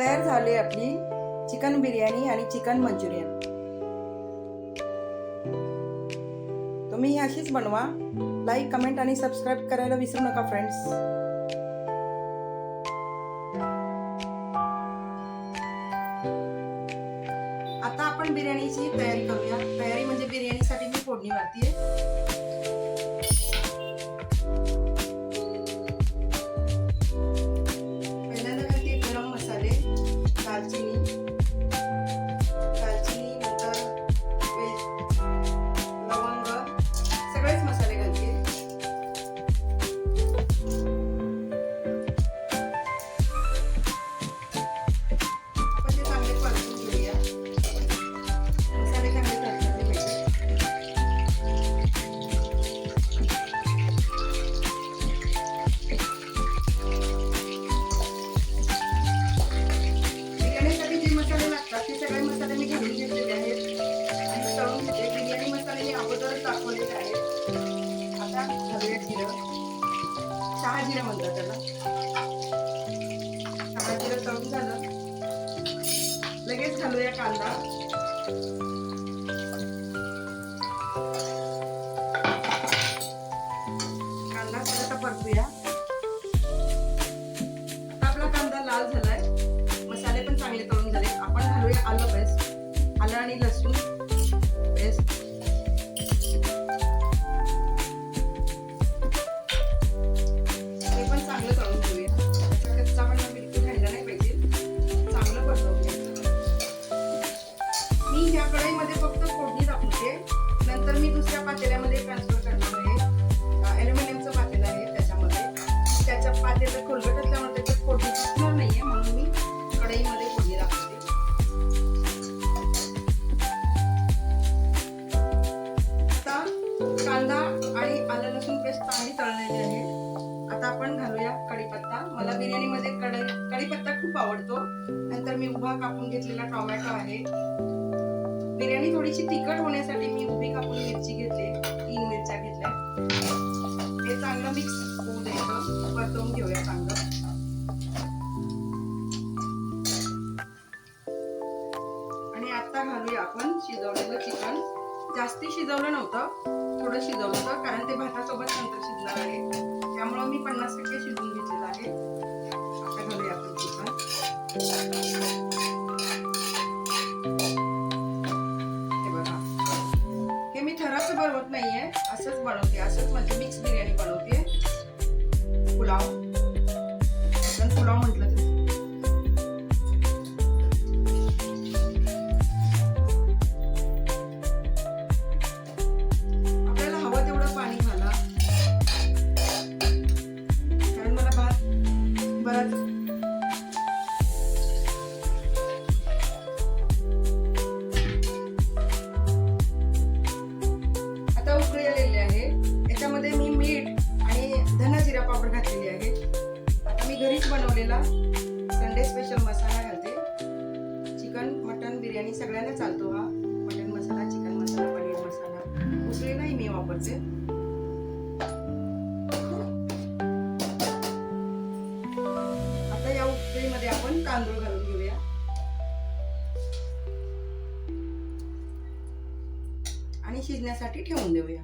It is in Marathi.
तयार झाली आपली चिकन बिर्याणी आणि चिकन मंचुरियन. तुम्ही ही अशीच बनवा. लाईक कमेंट आणि सबस्क्राईब करायला विसरू नका फ्रेंड्स आता आपण बिर्याणीची तयारी करूया. तयारी म्हणजे बिर्याणीसाठी मी फोडणी मारतीये अगोदरच दाखवलेले आहेत. आता घालूया जिरं. सहा जिरं म्हणतात त्याला. सहा जिरं तळून झालं. लगेच घालूया कांदा. कांदा थोडासा परतूया. आता आपला कांदा लाल झालाय. मसाले पण चांगले तळून झाले आपण घालूया आलं पेस्ट आलं आणि लसूण. नंतर मी दुसऱ्या पातेल्यामध्ये ट्रान्सफर करणार आहे. ॲल्युमिनियमचं पातेलं आहे त्याच्यामध्ये. त्याच्या पातेलं खोलगट असल्यामुळे त्याच्यात फोडणी दिसणार आहे म्हणून मी कढईमध्ये फोडणी दाखवते आता कांदा आणि आलं लसूण पेस्ट चांगली तळलेली आहे. आता आपण घालूया कढीपत्ता. मला बिर्याणीमध्ये कढई कढीपत्ता खूप आवडतो. नंतर मी उभा कापून घेतलेला टोमॅटो आहे. बिर्याणी थोडीशी तिखट होण्यासाठी मी मिरची घेतली तीन मिरच्या घेतल्या. हे चांगलं मिक्स होऊ द्यायचं परतवून घेऊया चांगलं. आणि आता घालूया आपण शिजवलेलं चिकन जास्ती शिजवलं नव्हतं थोडं शिजवलं होतं कारण ते भातासोबत नंतर शिजणार आहे. त्यामुळं मी पन्नास टक्के शिजवून घेतलेलं आहे. आता घालूया आपण चिकन बनवत नाहीये. असंच बनवते. असंच म्हणजे मिक्स बिर्याणी बनवते. पुलाव. पुलाव म्हटलं बनवलेला संडे स्पेशल मसाला घालते. चिकन मटन बिर्याणी सगळ्यांना चालतो हा. Mutton masala chicken masala paneer masala. उसळी नाही मी वापरते. आता या उकळीमध्ये आपण तांदूळ घालून घेऊया. आणि शिजण्यासाठी ठेवून देऊया.